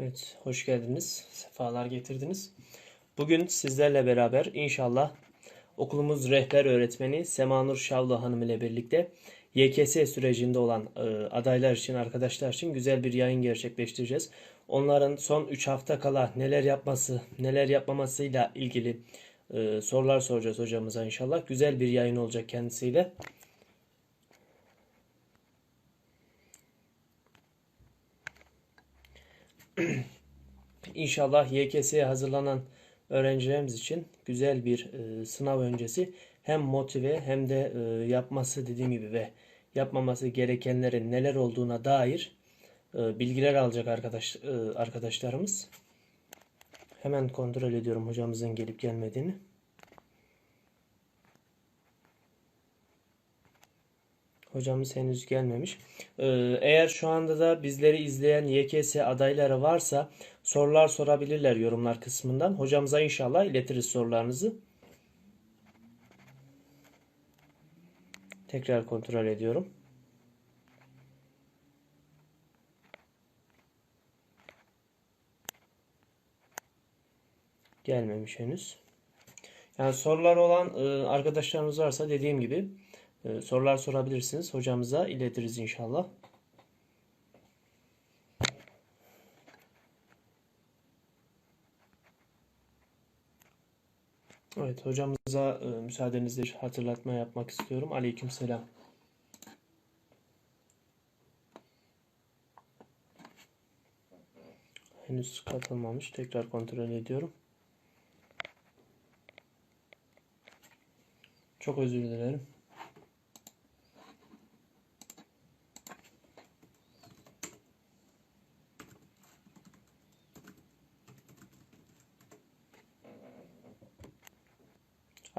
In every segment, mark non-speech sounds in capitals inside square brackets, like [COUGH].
Evet, hoş geldiniz. Sefalar getirdiniz. Bugün sizlerle beraber inşallah okulumuz rehber öğretmeni Semanur Şavlı Hanım ile birlikte YKS sürecinde olan e, adaylar için, arkadaşlar için güzel bir yayın gerçekleştireceğiz. Onların son 3 hafta kala neler yapması, neler yapmamasıyla ilgili e, sorular soracağız hocamıza inşallah. Güzel bir yayın olacak kendisiyle. [CLEARS THROAT] İnşallah YKS'ye hazırlanan öğrencilerimiz için güzel bir e, sınav öncesi hem motive hem de e, yapması dediğim gibi ve yapmaması gerekenlerin neler olduğuna dair e, bilgiler alacak arkadaş e, arkadaşlarımız. Hemen kontrol ediyorum hocamızın gelip gelmediğini. Hocamız henüz gelmemiş. Ee, eğer şu anda da bizleri izleyen YKS adayları varsa sorular sorabilirler yorumlar kısmından. Hocamıza inşallah iletiriz sorularınızı. Tekrar kontrol ediyorum. Gelmemiş henüz. Yani sorular olan e, arkadaşlarımız varsa dediğim gibi sorular sorabilirsiniz. Hocamıza iletiriz inşallah. Evet hocamıza e, müsaadenizle hatırlatma yapmak istiyorum. Aleykümselam. Henüz katılmamış. Tekrar kontrol ediyorum. Çok özür dilerim.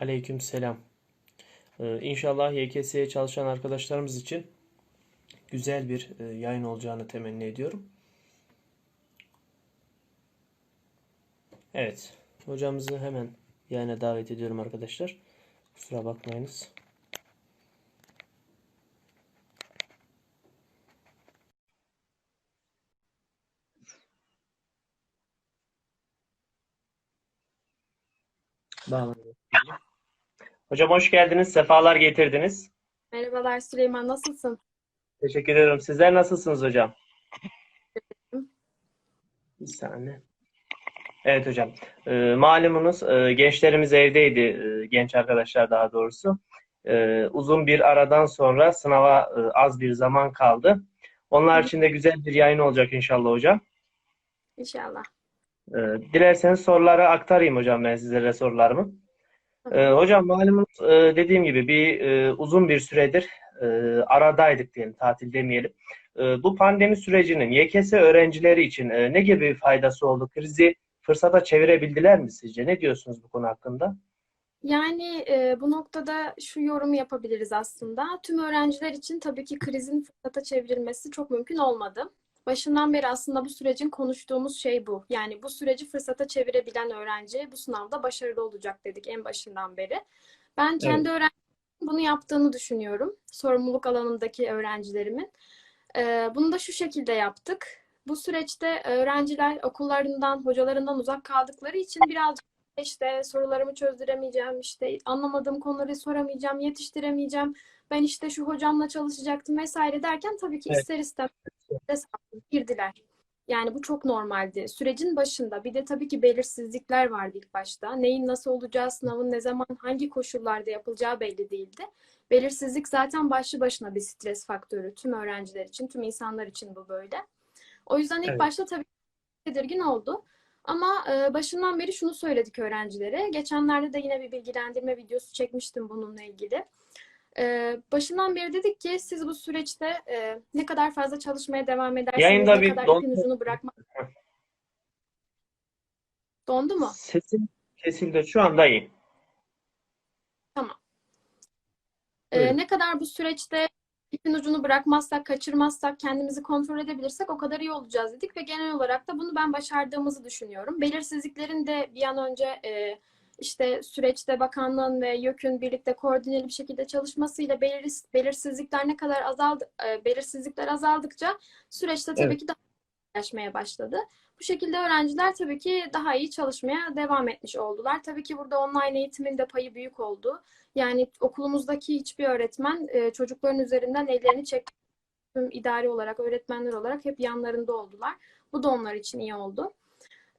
Aleyküm selam. Ee, inşallah YKS'ye çalışan arkadaşlarımız için güzel bir e, yayın olacağını temenni ediyorum. Evet, hocamızı hemen yayına davet ediyorum arkadaşlar. Kusura bakmayınız. Bağlanıyor. Hocam hoş geldiniz. Sefalar getirdiniz. Merhabalar Süleyman, nasılsın? Teşekkür ederim. Sizler nasılsınız hocam? Bir saniye. Evet hocam. Ee, malumunuz e, gençlerimiz evdeydi. e, genç arkadaşlar daha doğrusu. Ee, uzun bir aradan sonra sınava e, az bir zaman kaldı. Onlar için de güzel bir yayın olacak inşallah hocam. İnşallah. Ee, dilerseniz soruları aktarayım hocam ben sizlere sorularımı. Ee, hocam malumunuz e, dediğim gibi bir e, uzun bir süredir e, aradaydık diyelim, tatil demeyelim. E, bu pandemi sürecinin YKS öğrencileri için e, ne gibi faydası oldu? Krizi fırsata çevirebildiler mi sizce? Ne diyorsunuz bu konu hakkında? Yani e, bu noktada şu yorumu yapabiliriz aslında. Tüm öğrenciler için tabii ki krizin fırsata çevrilmesi çok mümkün olmadı. Başından beri aslında bu sürecin konuştuğumuz şey bu. Yani bu süreci fırsata çevirebilen öğrenci bu sınavda başarılı olacak dedik en başından beri. Ben kendi öğrencilerimin bunu yaptığını düşünüyorum. Sorumluluk alanındaki öğrencilerimin. Ee, bunu da şu şekilde yaptık. Bu süreçte öğrenciler okullarından, hocalarından uzak kaldıkları için birazcık işte sorularımı çözdüremeyeceğim, işte anlamadığım konuları soramayacağım, yetiştiremeyeceğim. Ben işte şu hocamla çalışacaktım vesaire derken tabii ki Evet. ister istemez girdiler. Yani bu çok normaldi. Sürecin başında bir de tabii ki belirsizlikler vardı ilk başta. Neyin nasıl olacağı, sınavın ne zaman, hangi koşullarda yapılacağı belli değildi. Belirsizlik zaten başlı başına bir stres faktörü. Tüm öğrenciler için, tüm insanlar için bu böyle. O yüzden ilk Evet. başta tabii tedirgin oldu. Ama e, başından beri şunu söyledik öğrencilere. Geçenlerde de yine bir bilgilendirme videosu çekmiştim bununla ilgili. E, başından beri dedik ki siz bu süreçte e, ne kadar fazla çalışmaya devam ederseniz, Yayında ne bir kadar don- ipin ucunu bırakma. Dondu mu? Sesim kesildi. Şu anda iyi. Ee, Buyurun. ne kadar bu süreçte ipin ucunu bırakmazsak, kaçırmazsak, kendimizi kontrol edebilirsek o kadar iyi olacağız dedik ve genel olarak da bunu ben başardığımızı düşünüyorum. Belirsizliklerin de bir an önce e, işte süreçte bakanlığın ve YÖK'ün birlikte koordineli bir şekilde çalışmasıyla belir- belirsizlikler ne kadar azaldı, e, belirsizlikler azaldıkça süreçte tabii Evet. ki daha yaklaşmaya başladı. Bu şekilde öğrenciler tabii ki daha iyi çalışmaya devam etmiş oldular. Tabii ki burada online eğitimin de payı büyük oldu. Yani okulumuzdaki hiçbir öğretmen e, çocukların üzerinden ellerini çekti. İdari olarak, öğretmenler olarak hep yanlarında oldular. Bu da onlar için iyi oldu.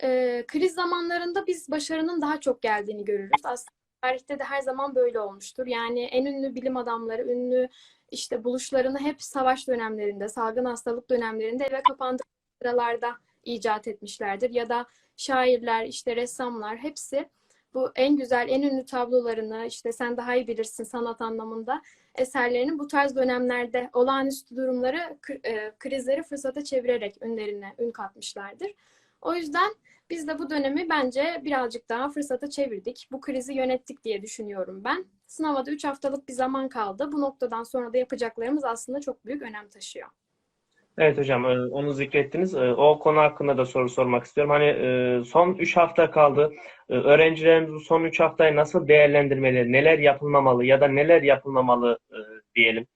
E, kriz zamanlarında biz başarının daha çok geldiğini görürüz. Aslında tarihte de her zaman böyle olmuştur. Yani en ünlü bilim adamları, ünlü işte buluşlarını hep savaş dönemlerinde, salgın hastalık dönemlerinde eve kapandık sıralarda icat etmişlerdir. Ya da şairler, işte ressamlar hepsi bu en güzel, en ünlü tablolarını işte sen daha iyi bilirsin sanat anlamında eserlerini bu tarz dönemlerde olağanüstü durumları, kri- krizleri fırsata çevirerek ünlerine ün katmışlardır. O yüzden biz de bu dönemi bence birazcık daha fırsata çevirdik. Bu krizi yönettik diye düşünüyorum ben. Sınava da 3 haftalık bir zaman kaldı. Bu noktadan sonra da yapacaklarımız aslında çok büyük önem taşıyor. Evet hocam, e, onu zikrettiniz. E, O konu hakkında da soru sormak istiyorum. Hani e, son 3 hafta kaldı. Öğrencilerimiz bu son 3 haftayı nasıl değerlendirmeli, neler yapılmamalı ya da neler yapılmamalı diyelim.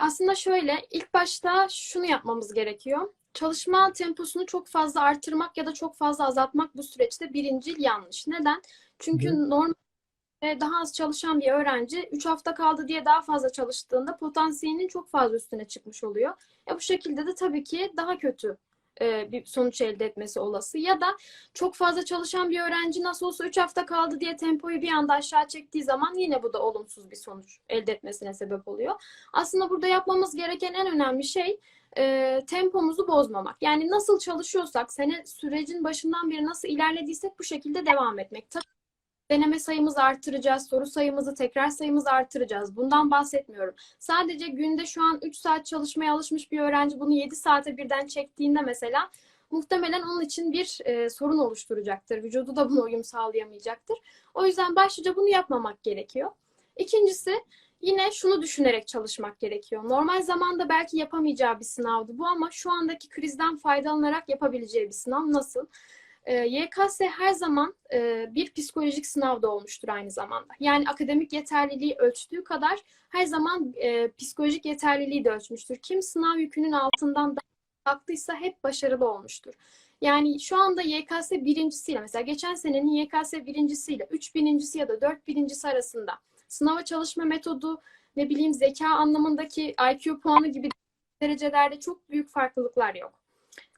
Aslında şöyle, ilk başta şunu yapmamız gerekiyor. Çalışma temposunu çok fazla artırmak ya da çok fazla azaltmak bu süreçte birincil yanlış. Neden? Çünkü Hı. normalde daha az çalışan bir öğrenci 3 hafta kaldı diye daha fazla çalıştığında potansiyelinin çok fazla üstüne çıkmış oluyor. E bu şekilde de tabii ki daha kötü e, bir sonuç elde etmesi olası. Ya da çok fazla çalışan bir öğrenci nasıl olsa 3 hafta kaldı diye tempoyu bir anda aşağı çektiği zaman yine bu da olumsuz bir sonuç elde etmesine sebep oluyor. Aslında burada yapmamız gereken en önemli şey e, tempomuzu bozmamak. Yani nasıl çalışıyorsak, sene sürecin başından beri nasıl ilerlediysek bu şekilde devam etmek. Tabii deneme sayımızı artıracağız, soru sayımızı, tekrar sayımızı artıracağız. Bundan bahsetmiyorum. Sadece günde şu an 3 saat çalışmaya alışmış bir öğrenci bunu 7 saate birden çektiğinde mesela muhtemelen onun için bir e, sorun oluşturacaktır. Vücudu da buna uyum sağlayamayacaktır. O yüzden başlıca bunu yapmamak gerekiyor. İkincisi yine şunu düşünerek çalışmak gerekiyor. Normal zamanda belki yapamayacağı bir sınavdı bu ama şu andaki krizden faydalanarak yapabileceği bir sınav nasıl? E, YKS her zaman e, bir psikolojik sınav da olmuştur aynı zamanda. Yani akademik yeterliliği ölçtüğü kadar her zaman e, psikolojik yeterliliği de ölçmüştür. Kim sınav yükünün altından kalktıysa hep başarılı olmuştur. Yani şu anda YKS birincisiyle mesela geçen senenin YKS birincisiyle üç birincisi ya da dört birincisi arasında sınava çalışma metodu ne bileyim zeka anlamındaki IQ puanı gibi derecelerde çok büyük farklılıklar yok.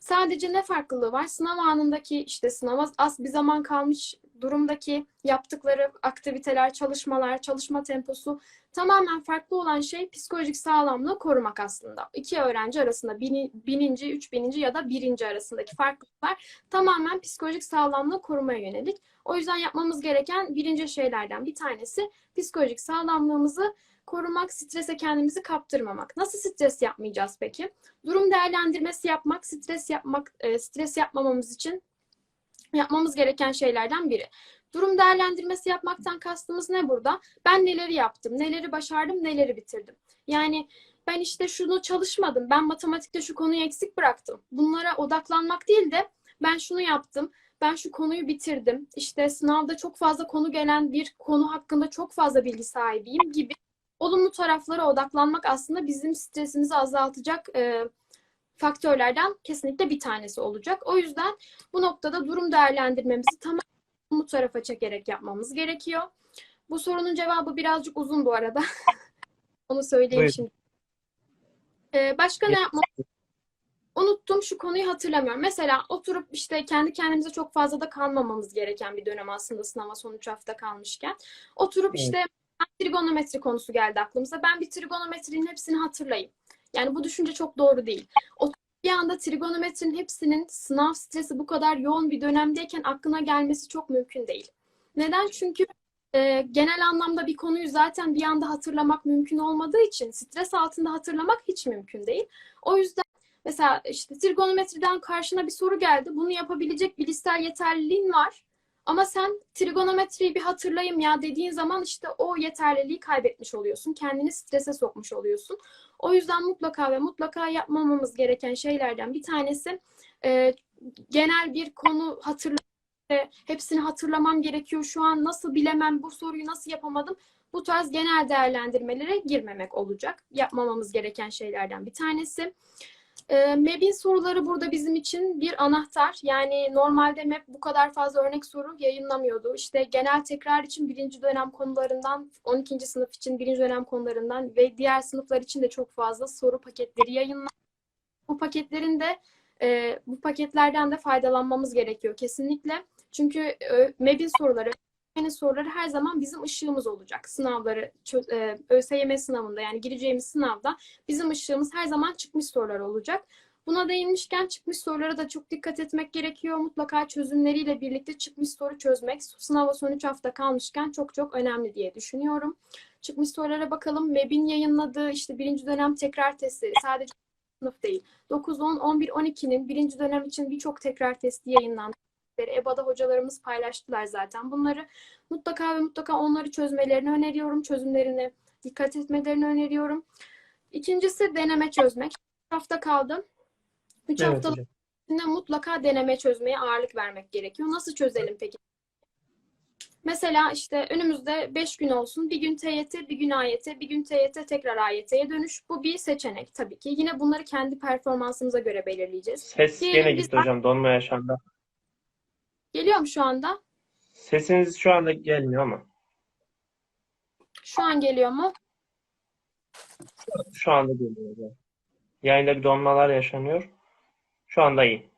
Sadece ne farklılığı var? Sınav anındaki işte sınava az bir zaman kalmış durumdaki yaptıkları aktiviteler, çalışmalar, çalışma temposu tamamen farklı olan şey psikolojik sağlamlığı korumak aslında. İki öğrenci arasında bini, bininci, üç bininci ya da birinci arasındaki farklılıklar tamamen psikolojik sağlamlığı korumaya yönelik. O yüzden yapmamız gereken birinci şeylerden bir tanesi psikolojik sağlamlığımızı korumak, strese kendimizi kaptırmamak. Nasıl stres yapmayacağız peki? Durum değerlendirmesi yapmak, stres yapmak, e, stres yapmamamız için yapmamız gereken şeylerden biri. Durum değerlendirmesi yapmaktan kastımız ne burada? Ben neleri yaptım, neleri başardım, neleri bitirdim. Yani ben işte şunu çalışmadım, ben matematikte şu konuyu eksik bıraktım. Bunlara odaklanmak değil de ben şunu yaptım, ben şu konuyu bitirdim. İşte sınavda çok fazla konu gelen bir konu hakkında çok fazla bilgi sahibiyim gibi olumlu taraflara odaklanmak aslında bizim stresimizi azaltacak e, faktörlerden kesinlikle bir tanesi olacak. O yüzden bu noktada durum değerlendirmemizi tamamen olumlu tarafa çekerek yapmamız gerekiyor. Bu sorunun cevabı birazcık uzun bu arada. [LAUGHS] Onu söyleyeyim Buyurun. şimdi. Ee, başka ne yapmam? Unuttum şu konuyu hatırlamıyorum. Mesela oturup işte kendi kendimize çok fazla da kalmamamız gereken bir dönem aslında sınava son 3 hafta kalmışken. Oturup Evet. işte trigonometri konusu geldi aklımıza. Ben bir trigonometrinin hepsini hatırlayayım. Yani bu düşünce çok doğru değil. O bir anda trigonometrinin hepsinin sınav stresi bu kadar yoğun bir dönemdeyken aklına gelmesi çok mümkün değil. Neden? Çünkü e, genel anlamda bir konuyu zaten bir anda hatırlamak mümkün olmadığı için stres altında hatırlamak hiç mümkün değil. O yüzden mesela işte trigonometriden karşına bir soru geldi. Bunu yapabilecek bilişsel yeterliliğin var. Ama sen trigonometriyi bir hatırlayayım ya dediğin zaman işte o yeterliliği kaybetmiş oluyorsun. Kendini strese sokmuş oluyorsun. O yüzden mutlaka ve mutlaka yapmamamız gereken şeylerden bir tanesi e, genel bir konu hatırlamak. Hepsini hatırlamam gerekiyor. Şu an nasıl bilemem, bu soruyu nasıl yapamadım. Bu tarz genel değerlendirmelere girmemek olacak. Yapmamamız gereken şeylerden bir tanesi. E, MEB'in soruları burada bizim için bir anahtar. Yani normalde MEB bu kadar fazla örnek soru yayınlamıyordu. İşte genel tekrar için birinci dönem konularından, 12. sınıf için birinci dönem konularından ve diğer sınıflar için de çok fazla soru paketleri yayınlandı. Bu paketlerin de e, bu paketlerden de faydalanmamız gerekiyor kesinlikle. Çünkü e, MEB'in soruları, ÖSYM'nin soruları her zaman bizim ışığımız olacak. Sınavları, e, ÖSYM sınavında yani gireceğimiz sınavda bizim ışığımız her zaman çıkmış sorular olacak. Buna değinmişken çıkmış sorulara da çok dikkat etmek gerekiyor. Mutlaka çözümleriyle birlikte çıkmış soru çözmek sınava son 3 hafta kalmışken çok çok önemli diye düşünüyorum. Çıkmış sorulara bakalım. MEB'in yayınladığı işte birinci dönem tekrar testleri sadece sınıf değil. 9, 10, 11, 12'nin birinci dönem için birçok tekrar testi yayınlandı. EBA'da hocalarımız paylaştılar zaten. Bunları mutlaka ve mutlaka onları çözmelerini öneriyorum. Çözümlerine dikkat etmelerini öneriyorum. İkincisi deneme çözmek. 3 hafta kaldı. 3 Evet hafta hocam. içinde mutlaka deneme çözmeye ağırlık vermek gerekiyor. Nasıl çözelim peki? Mesela işte önümüzde 5 gün olsun. Bir gün TYT, bir gün AYT, bir gün TYT tekrar AYT'ye dönüş. Bu bir seçenek tabii ki. Yine bunları kendi performansımıza göre belirleyeceğiz. Ses Diyelim gene biz- gitti hocam. Donma yaşandı. Geliyor mu şu anda? Sesiniz şu anda gelmiyor ama. Şu an geliyor mu? Şu anda geliyor. Yayında bir donmalar yaşanıyor. Şu anda iyi.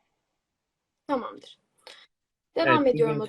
Tamamdır. Devam Evet, ediyorum.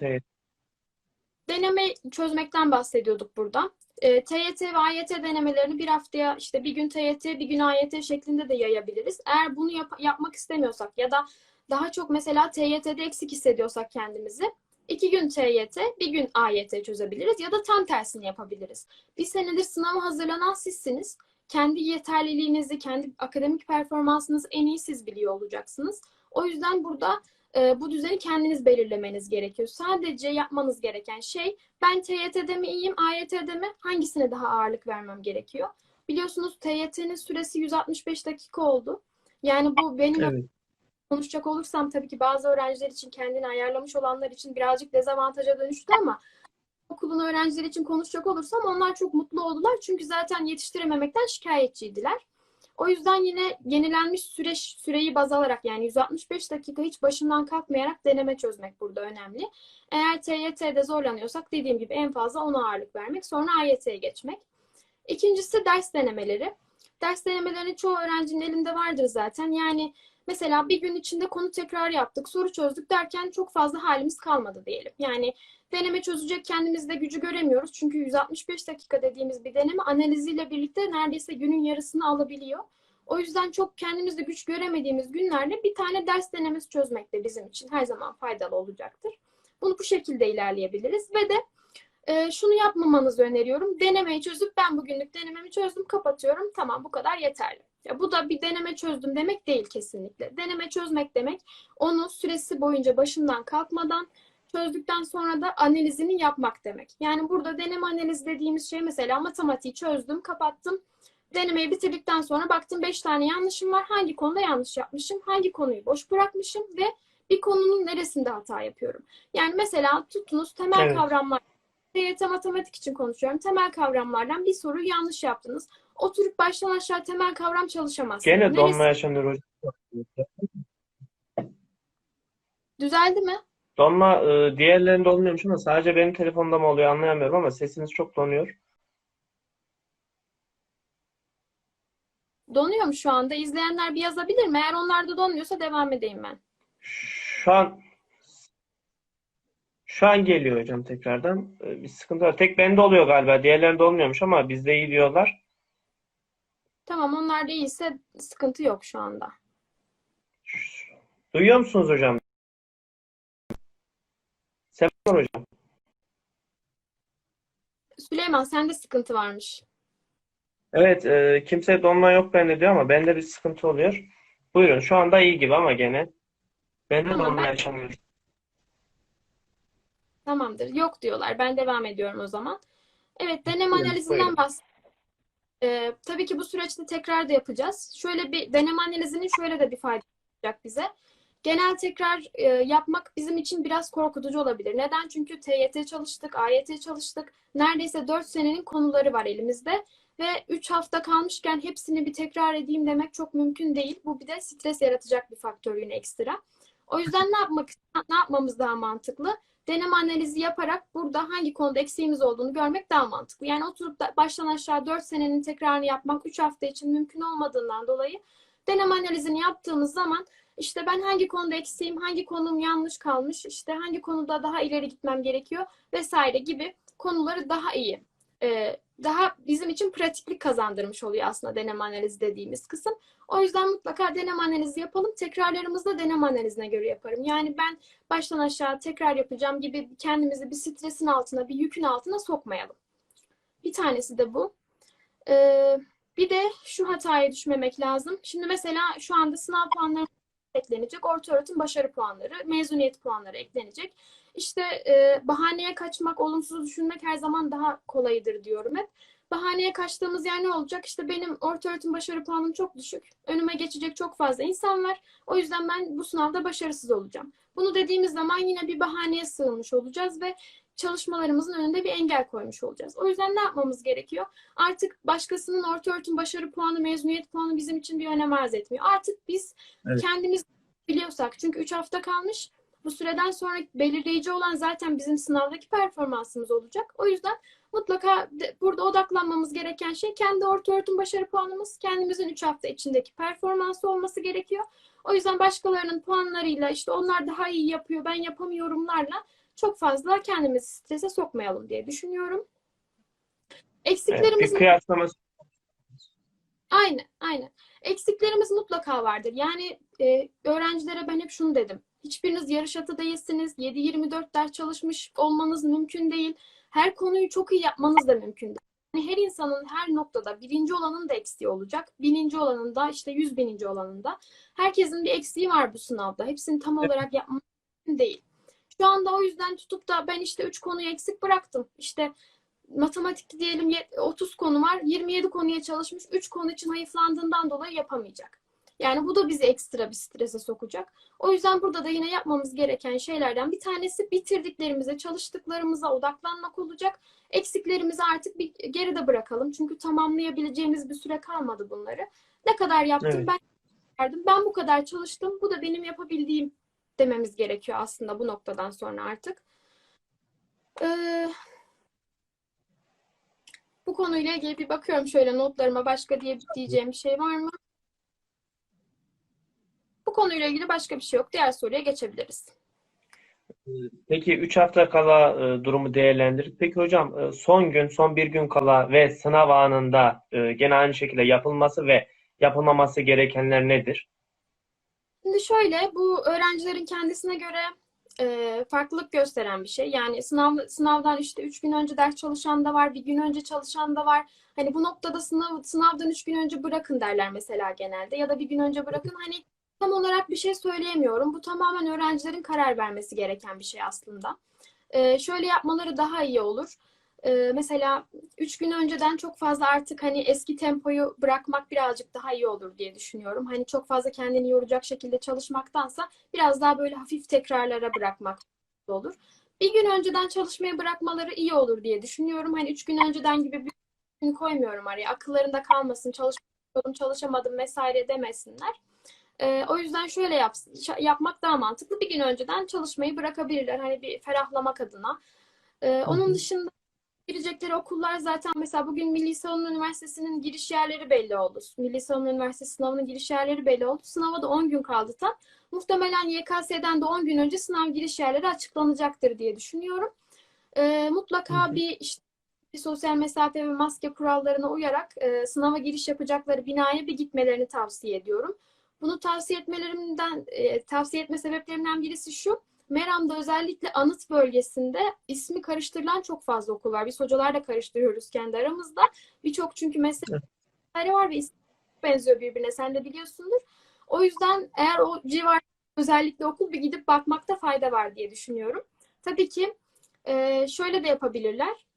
Deneme çözmekten bahsediyorduk burada. E, TYT ve AYT denemelerini bir haftaya işte bir gün TYT, bir gün AYT şeklinde de yayabiliriz. Eğer bunu yap- yapmak istemiyorsak ya da daha çok mesela TYT'de eksik hissediyorsak kendimizi iki gün TYT, bir gün AYT çözebiliriz ya da tam tersini yapabiliriz. Bir senedir sınava hazırlanan sizsiniz. Kendi yeterliliğinizi, kendi akademik performansınızı en iyi siz biliyor olacaksınız. O yüzden burada e, bu düzeni kendiniz belirlemeniz gerekiyor. Sadece yapmanız gereken şey ben TYT'de mi iyiyim, AYT'de mi? Hangisine daha ağırlık vermem gerekiyor? Biliyorsunuz TYT'nin süresi 165 dakika oldu. Yani bu benim Evet. Konuşacak olursam tabii ki bazı öğrenciler için kendini ayarlamış olanlar için birazcık dezavantaja dönüştü ama okulun öğrencileri için konuşacak olursam onlar çok mutlu oldular. Çünkü zaten yetiştirememekten şikayetçiydiler. O yüzden yine yenilenmiş süreç süreyi baz alarak yani 165 dakika hiç başından kalkmayarak deneme çözmek burada önemli. Eğer TYT'de zorlanıyorsak dediğim gibi en fazla ona ağırlık vermek sonra AYT'ye geçmek. İkincisi ders denemeleri. Ders denemelerinin çoğu öğrencinin elinde vardır zaten. Yani mesela bir gün içinde konu tekrar yaptık, soru çözdük derken çok fazla halimiz kalmadı diyelim. Yani deneme çözecek kendimizde gücü göremiyoruz. Çünkü 165 dakika dediğimiz bir deneme analiziyle birlikte neredeyse günün yarısını alabiliyor. O yüzden çok kendimizde güç göremediğimiz günlerde bir tane ders denemesi çözmek de bizim için her zaman faydalı olacaktır. Bunu bu şekilde ilerleyebiliriz ve de e, şunu yapmamanızı öneriyorum. Denemeyi çözüp ben bugünlük denememi çözdüm, kapatıyorum. Tamam bu kadar yeterli. Ya bu da bir deneme çözdüm demek değil kesinlikle. Deneme çözmek demek onu süresi boyunca başından kalkmadan çözdükten sonra da analizini yapmak demek. Yani burada deneme analizi dediğimiz şey mesela matematiği çözdüm, kapattım. Denemeyi bitirdikten sonra baktım 5 tane yanlışım var. Hangi konuda yanlış yapmışım? Hangi konuyu boş bırakmışım? Ve bir konunun neresinde hata yapıyorum? Yani mesela tutunuz temel Evet. kavramlar. TYT matematik için konuşuyorum. Temel kavramlardan bir soruyu yanlış yaptınız. Oturup baştan aşağı temel kavram çalışamazsınız. Gene Neresi- donma yaşanıyor hocam. Düzeldi mi? Donma e, diğerlerinde olmuyormuş ama sadece benim telefonda mı oluyor anlayamıyorum ama sesiniz çok donuyor. Donuyor mu şu anda? İzleyenler bir yazabilir mi? Eğer onlar da donmuyorsa devam edeyim ben. Şu an şu an geliyor hocam tekrardan. E, Bir sıkıntı var. Tek bende oluyor galiba. Diğerlerinde olmuyormuş ama bizde iyi diyorlar. Tamam onlar da iyiyse sıkıntı yok şu anda. Duyuyor musunuz hocam? Selam hocam. Süleyman sende sıkıntı varmış. Evet, e, kimse donma yok bende diyor ama bende bir sıkıntı oluyor. Buyurun, şu anda iyi gibi ama gene. Bende Tamam, donma ben- yaşanıyor. Tamamdır. Yok diyorlar. Ben devam ediyorum o zaman. Evet, deneme Buyurun, analizinden bahs Ee, tabii ki bu süreçte tekrar da yapacağız. Şöyle bir deneme analizinin şöyle de bir faydası olacak bize. Genel tekrar e, yapmak bizim için biraz korkutucu olabilir. Neden? Çünkü TYT çalıştık, AYT çalıştık. Neredeyse 4 senenin konuları var elimizde. Ve 3 hafta kalmışken hepsini bir tekrar edeyim demek çok mümkün değil. Bu bir de stres yaratacak bir faktör yine ekstra. O yüzden ne yapmak ne yapmamız daha mantıklı? Deneme analizi yaparak burada hangi konuda eksiğimiz olduğunu görmek daha mantıklı. Yani oturup da baştan aşağı 4 senenin tekrarını yapmak 3 hafta için mümkün olmadığından dolayı deneme analizini yaptığımız zaman işte ben hangi konuda eksiğim, hangi konum yanlış kalmış, işte hangi konuda daha ileri gitmem gerekiyor vesaire gibi konuları daha iyi, e, daha bizim için pratiklik kazandırmış oluyor aslında deneme analizi dediğimiz kısım. O yüzden mutlaka deneme analizi yapalım. Tekrarlarımızı da deneme analizine göre yaparım. Yani ben baştan aşağı tekrar yapacağım gibi kendimizi bir stresin altına, bir yükün altına sokmayalım. Bir tanesi de bu. Ee, bir de şu hataya düşmemek lazım. Şimdi mesela şu anda sınav puanları eklenecek. Orta öğretim başarı puanları, mezuniyet puanları eklenecek. İşte e, bahaneye kaçmak, olumsuz düşünmek her zaman daha kolaydır diyorum hep. Bahaneye kaçtığımız yer ne olacak? İşte benim orta öğretim başarı puanım çok düşük. Önüme geçecek çok fazla insan var. O yüzden ben bu sınavda başarısız olacağım. Bunu dediğimiz zaman yine bir bahaneye sığınmış olacağız ve çalışmalarımızın önünde bir engel koymuş olacağız. O yüzden ne yapmamız gerekiyor? Artık başkasının orta öğretim başarı puanı, mezuniyet puanı bizim için bir önem arz etmiyor. Artık biz Evet. kendimiz biliyorsak çünkü 3 hafta kalmış. Bu süreden sonra belirleyici olan zaten bizim sınavdaki performansımız olacak. O yüzden mutlaka burada odaklanmamız gereken şey kendi orta öğretim başarı puanımız, kendimizin 3 hafta içindeki performansı olması gerekiyor. O yüzden başkalarının puanlarıyla işte onlar daha iyi yapıyor, ben yapamıyorumlarla çok fazla kendimizi strese sokmayalım diye düşünüyorum. Evet, Eksiklerimiz bir kıyaslama Aynen, aynen. Eksiklerimiz mutlaka vardır. Yani e, öğrencilere ben hep şunu dedim. Hiçbiriniz yarış atı değilsiniz. 7-24 ders çalışmış olmanız mümkün değil. Her konuyu çok iyi yapmanız da mümkün değil. Yani her insanın her noktada birinci olanın da eksiği olacak. Bininci olanın da işte yüz bininci olanın da. Herkesin bir eksiği var bu sınavda. Hepsini tam olarak yapmak mümkün değil. Şu anda o yüzden tutup da ben işte üç konuyu eksik bıraktım. İşte matematikte diyelim ye- 30 konu var. 27 konuya çalışmış. 3 konu için hayıflandığından dolayı yapamayacak. Yani bu da bizi ekstra bir strese sokacak. O yüzden burada da yine yapmamız gereken şeylerden bir tanesi bitirdiklerimize, çalıştıklarımıza odaklanmak olacak. Eksiklerimizi artık bir geride bırakalım. Çünkü tamamlayabileceğimiz bir süre kalmadı bunları. Ne kadar yaptım Evet. ben verdim. Ben bu kadar çalıştım. Bu da benim yapabildiğim dememiz gerekiyor aslında bu noktadan sonra artık. Ee, bu konuyla ilgili bir bakıyorum şöyle notlarıma başka diye diyeceğim bir şey var mı? Konuyla ilgili başka bir şey yok. Diğer soruya geçebiliriz. Peki 3 hafta kala e, durumu değerlendir. Peki hocam e, son gün, son bir gün kala ve sınav anında e, gene aynı şekilde yapılması ve yapılmaması gerekenler nedir? Şimdi şöyle bu öğrencilerin kendisine göre e, farklılık gösteren bir şey. Yani sınav sınavdan işte 3 gün önce ders çalışan da var, bir gün önce çalışan da var. Hani bu noktada sınav sınavdan 3 gün önce bırakın derler mesela genelde ya da bir gün önce bırakın. Hani tam olarak bir şey söyleyemiyorum. Bu tamamen öğrencilerin karar vermesi gereken bir şey aslında. E, şöyle yapmaları daha iyi olur. E, mesela 3 gün önceden çok fazla artık hani eski tempoyu bırakmak birazcık daha iyi olur diye düşünüyorum. Hani çok fazla kendini yoracak şekilde çalışmaktansa biraz daha böyle hafif tekrarlara bırakmak olur. Bir gün önceden çalışmayı bırakmaları iyi olur diye düşünüyorum. Hani üç gün önceden gibi bir gün koymuyorum araya. Akıllarında kalmasın, çalışmadım, çalışamadım vesaire demesinler. Ee, o yüzden şöyle şa- yapmak daha mantıklı. Bir gün önceden çalışmayı bırakabilirler. Hani bir ferahlamak adına. Ee, onun dışında girecekleri okullar zaten mesela bugün Milli Savunma Üniversitesi'nin giriş yerleri belli oldu. Milli Savunma Üniversitesi sınavının giriş yerleri belli oldu. Sınava da 10 gün kaldı tam. Muhtemelen YKS'den de 10 gün önce sınav giriş yerleri açıklanacaktır diye düşünüyorum. Ee, mutlaka bir işte bir sosyal mesafe ve maske kurallarına uyarak e, sınava giriş yapacakları binaya bir gitmelerini tavsiye ediyorum. Bunu tavsiye etmelerimden, e, tavsiye etme sebeplerimden birisi şu. Meram'da özellikle anıt bölgesinde ismi karıştırılan çok fazla okul var. Biz hocalarla karıştırıyoruz kendi aramızda. Birçok çünkü meslekleri var ve isim benziyor birbirine. Sen de biliyorsundur. O yüzden eğer o civar özellikle okul bir gidip bakmakta fayda var diye düşünüyorum. Tabii ki e, şöyle de yapabilirler.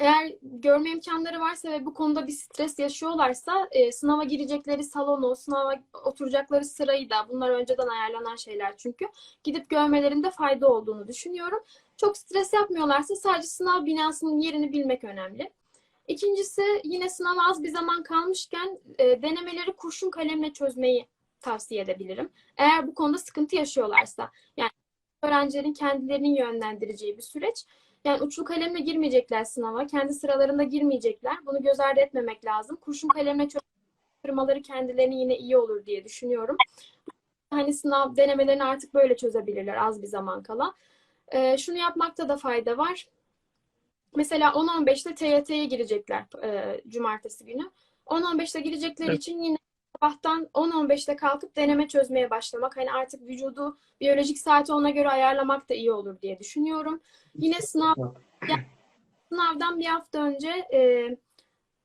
Eğer görme imkanları varsa ve bu konuda bir stres yaşıyorlarsa e, sınava girecekleri salonu, sınava oturacakları sırayı da bunlar önceden ayarlanan şeyler çünkü gidip görmelerinde fayda olduğunu düşünüyorum. Çok stres yapmıyorlarsa sadece sınav binasının yerini bilmek önemli. İkincisi yine sınava az bir zaman kalmışken e, denemeleri kurşun kalemle çözmeyi tavsiye edebilirim. Eğer bu konuda sıkıntı yaşıyorlarsa. Yani öğrencilerin kendilerinin yönlendireceği bir süreç. Yani uçlu kalemle girmeyecekler sınava. Kendi sıralarında girmeyecekler. Bunu göz ardı etmemek lazım. Kurşun kalemle çözmaları kendilerine yine iyi olur diye düşünüyorum. Hani sınav denemelerini artık böyle çözebilirler az bir zaman kala. Ee, şunu yapmakta da fayda var. Mesela 10-15'te TYT'ye girecekler e, cumartesi günü. 10-15'te girecekleri Evet. için yine sabahtan 10-15'te kalkıp deneme çözmeye başlamak. Hani artık vücudu biyolojik saati ona göre ayarlamak da iyi olur diye düşünüyorum. Yine sınav sınavdan bir hafta önce e,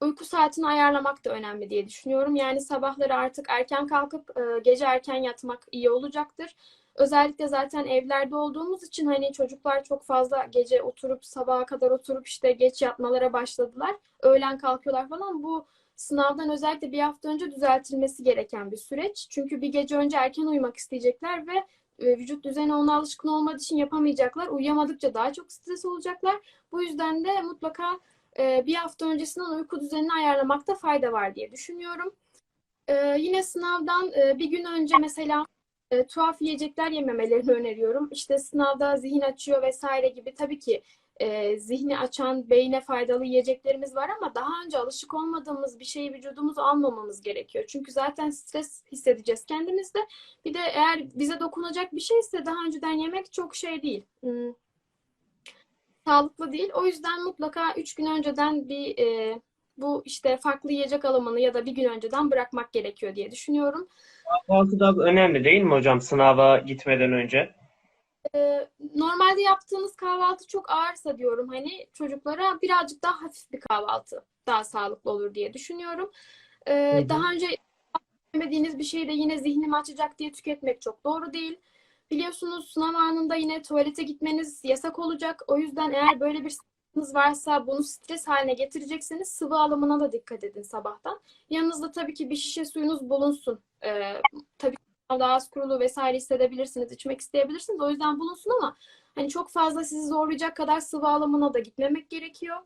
uyku saatini ayarlamak da önemli diye düşünüyorum. Yani sabahları artık erken kalkıp e, gece erken yatmak iyi olacaktır. Özellikle zaten evlerde olduğumuz için hani çocuklar çok fazla gece oturup sabaha kadar oturup işte geç yatmalara başladılar. Öğlen kalkıyorlar falan. Bu sınavdan özellikle bir hafta önce düzeltilmesi gereken bir süreç. Çünkü bir gece önce erken uyumak isteyecekler ve e, vücut düzeni ona alışkın olmadığı için yapamayacaklar. Uyuyamadıkça daha çok stres olacaklar. Bu yüzden de mutlaka e, bir hafta öncesinden uyku düzenini ayarlamakta fayda var diye düşünüyorum. E, yine sınavdan bir gün önce mesela tuhaf yiyecekler yememelerini öneriyorum. İşte sınavda zihin açıyor vesaire gibi tabii ki e, zihni açan, beyne faydalı yiyeceklerimiz var ama daha önce alışık olmadığımız bir şeyi vücudumuz almamamız gerekiyor. Çünkü zaten stres hissedeceğiz kendimizde. Bir de eğer bize dokunacak bir şeyse daha önceden yemek çok şey değil. Hmm, sağlıklı değil. O yüzden mutlaka 3 gün önceden bir e, bu işte farklı yiyecek alımını ya da bir gün önceden bırakmak gerekiyor diye düşünüyorum. Kahvaltı da önemli değil mi hocam sınava gitmeden önce? Ee, normalde yaptığınız kahvaltı çok ağırsa diyorum hani çocuklara birazcık daha hafif bir kahvaltı daha sağlıklı olur diye düşünüyorum. Hı hı. daha önce yemediğiniz bir şeyi de yine zihnimi açacak diye tüketmek çok doğru değil. Biliyorsunuz sınav anında yine tuvalete gitmeniz yasak olacak. O yüzden eğer böyle bir sıkıntınız varsa bunu stres haline getirecekseniz sıvı alımına da dikkat edin sabahtan. Yanınızda tabii ki bir şişe suyunuz bulunsun. Ee, tabii az kurulu vesaire hissedebilirsiniz, içmek isteyebilirsiniz. O yüzden bulunsun ama hani çok fazla sizi zorlayacak kadar sıvı alımına da gitmemek gerekiyor.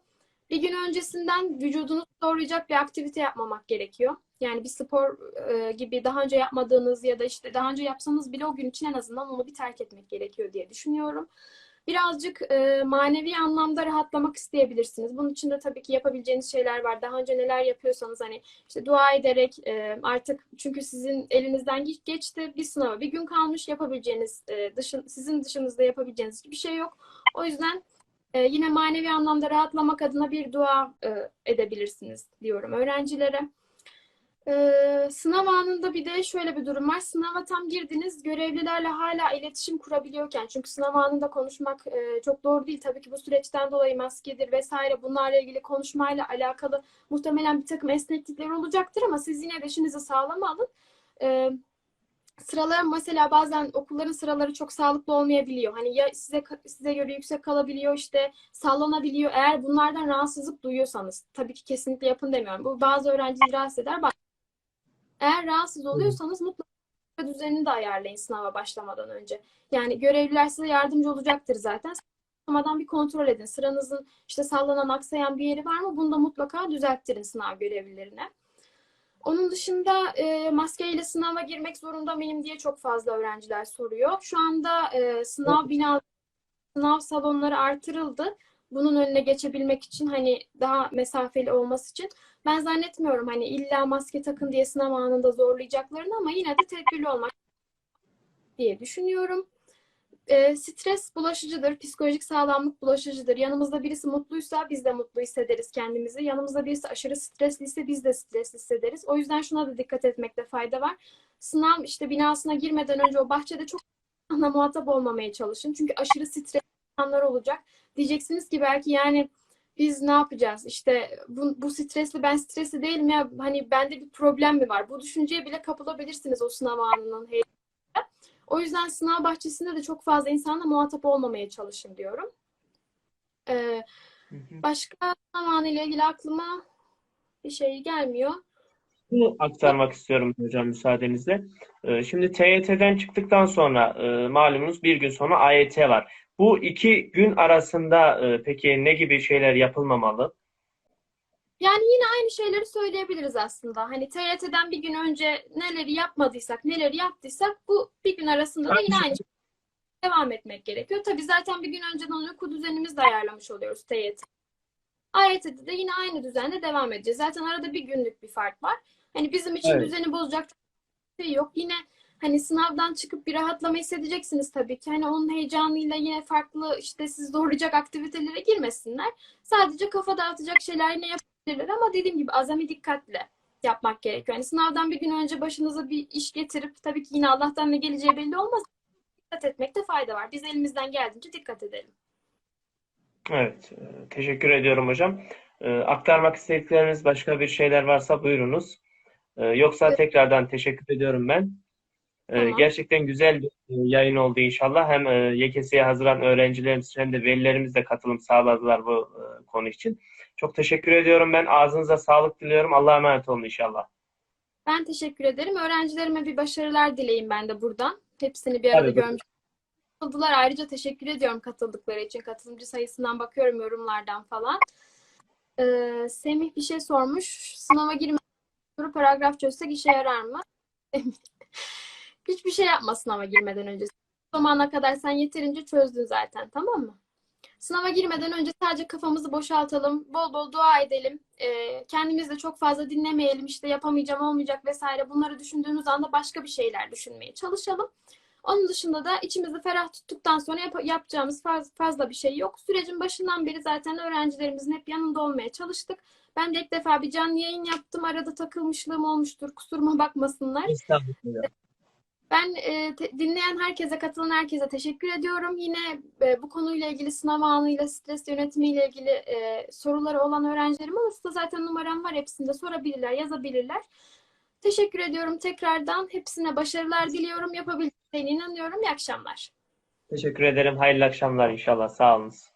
Bir gün öncesinden vücudunuzu zorlayacak bir aktivite yapmamak gerekiyor. Yani bir spor e, gibi daha önce yapmadığınız ya da işte daha önce yapsanız bile o gün için en azından onu bir terk etmek gerekiyor diye düşünüyorum. Birazcık e, manevi anlamda rahatlamak isteyebilirsiniz. Bunun için de tabii ki yapabileceğiniz şeyler var. Daha önce neler yapıyorsanız hani işte dua ederek e, artık çünkü sizin elinizden geç- geçti bir sınava bir gün kalmış yapabileceğiniz e, dışın, sizin dışınızda yapabileceğiniz hiçbir şey yok. O yüzden e, yine manevi anlamda rahatlamak adına bir dua e, edebilirsiniz diyorum öğrencilere. Ee, sınav anında bir de şöyle bir durum var. Sınava tam girdiniz, görevlilerle hala iletişim kurabiliyorken, çünkü sınav anında konuşmak e, çok doğru değil. Tabii ki bu süreçten dolayı maskedir vesaire bunlarla ilgili konuşmayla alakalı muhtemelen bir takım esneklikler olacaktır ama siz yine de işinizi sağlama alın. Ee, sıralar mesela bazen okulların sıraları çok sağlıklı olmayabiliyor. Hani ya size size göre yüksek kalabiliyor, işte sallanabiliyor. Eğer bunlardan rahatsızlık duyuyorsanız, tabii ki kesinlikle yapın demiyorum. Bu bazı öğrencileri rahatsız eder. Eğer rahatsız oluyorsanız mutlaka düzenini de ayarlayın sınava başlamadan önce. Yani görevliler size yardımcı olacaktır zaten. Sınavdan bir kontrol edin. Sıranızın işte sallanan, aksayan bir yeri var mı? Bunu da mutlaka düzelttirin sınav görevlilerine. Onun dışında e, maskeyle sınava girmek zorunda mıyım diye çok fazla öğrenciler soruyor. Şu anda e, sınav bina sınav salonları artırıldı. Bunun önüne geçebilmek için hani daha mesafeli olması için ben zannetmiyorum hani illa maske takın diye sınav anında zorlayacaklarını ama yine de tedbirli olmak diye düşünüyorum. E, stres bulaşıcıdır, psikolojik sağlamlık bulaşıcıdır. Yanımızda birisi mutluysa biz de mutlu hissederiz kendimizi. Yanımızda birisi aşırı stresliyse biz de stresli hissederiz. O yüzden şuna da dikkat etmekte fayda var. Sınav işte binasına girmeden önce o bahçede çok muhatap olmamaya çalışın. Çünkü aşırı stresli insanlar olacak. Diyeceksiniz ki belki yani biz ne yapacağız? İşte bu, bu stresli ben stresli değilim ya hani bende bir problem mi var? Bu düşünceye bile kapılabilirsiniz o sınav anının heyecanında. O yüzden sınav bahçesinde de çok fazla insanla muhatap olmamaya çalışın diyorum. Ee, başka sınav anıyla ilgili aklıma bir şey gelmiyor. Bunu aktarmak istiyorum hocam müsaadenizle. Ee, Şimdi TYT'den çıktıktan sonra e, malumunuz bir gün sonra AYT var. Bu iki gün arasında e, peki ne gibi şeyler yapılmamalı? Yani yine aynı şeyleri söyleyebiliriz aslında. Hani TYT'den bir gün önce neleri yapmadıysak, neleri yaptıysak bu bir gün arasında da yine aynı şey devam etmek gerekiyor. Tabii zaten bir gün önceden uyku düzenimizi de ayarlamış oluyoruz TYT. AYT'de de yine aynı düzenle devam edeceğiz. Zaten arada bir günlük bir fark var. Hani bizim için Evet. düzeni bozacak bir şey yok. Yine hani sınavdan çıkıp bir rahatlama hissedeceksiniz tabii ki. Hani onun heyecanıyla yine farklı işte sizi zorlayacak aktivitelere girmesinler. Sadece kafa dağıtacak şeyler yine yapabilirler ama dediğim gibi azami dikkatle yapmak gerekiyor. Yani sınavdan bir gün önce başınıza bir iş getirip tabii ki yine Allah'tan ne geleceği belli olmaz. Dikkat etmekte fayda var. Biz elimizden geldiğince dikkat edelim. Evet, e, teşekkür ediyorum hocam. E, aktarmak istedikleriniz başka bir şeyler varsa buyurunuz. E, yoksa tekrardan teşekkür ediyorum ben. E, Tamam. gerçekten güzel bir e, yayın oldu inşallah. Hem e, YKS'ye hazırlanan öğrencilerimiz hem de velilerimiz de katılım sağladılar bu e, konu için. Çok teşekkür ediyorum ben. Ağzınıza sağlık diliyorum. Allah'a emanet olun inşallah. Ben teşekkür ederim. Öğrencilerime bir başarılar dileyim ben de buradan. Hepsini bir arada Tabii. görmüş. Katıldılar. Ayrıca teşekkür ediyorum katıldıkları için. Katılımcı sayısından bakıyorum yorumlardan falan. Ee, Semih bir şey sormuş. Sınava girmeden soru paragraf çözsek işe yarar mı? [LAUGHS] Hiçbir şey yapma sınava girmeden önce. Zamana kadar sen yeterince çözdün zaten tamam mı? Sınava girmeden önce sadece kafamızı boşaltalım, bol bol dua edelim, Ee, kendimizi de çok fazla dinlemeyelim, işte yapamayacağım, olmayacak vesaire. Bunları düşündüğümüz anda başka bir şeyler düşünmeye çalışalım. Onun dışında da içimizi ferah tuttuktan sonra yap- yapacağımız faz- fazla bir şey yok. Sürecin başından beri zaten öğrencilerimizin hep yanında olmaya çalıştık. Ben de ilk defa bir canlı yayın yaptım. Arada takılmışlığım olmuştur. Kusuruma bakmasınlar. Estağfurullah. Ben e, te- dinleyen herkese, katılan herkese teşekkür ediyorum. Yine e, bu konuyla ilgili sınav anıyla, stres yönetimiyle ilgili e, soruları olan öğrencilerim olursa zaten numaram var. Hepsinde sorabilirler, yazabilirler. Teşekkür ediyorum tekrardan. Hepsine başarılar diliyorum. Yapabileceğine inanıyorum. İyi akşamlar. Teşekkür ederim. Hayırlı akşamlar inşallah. Sağ olunuz.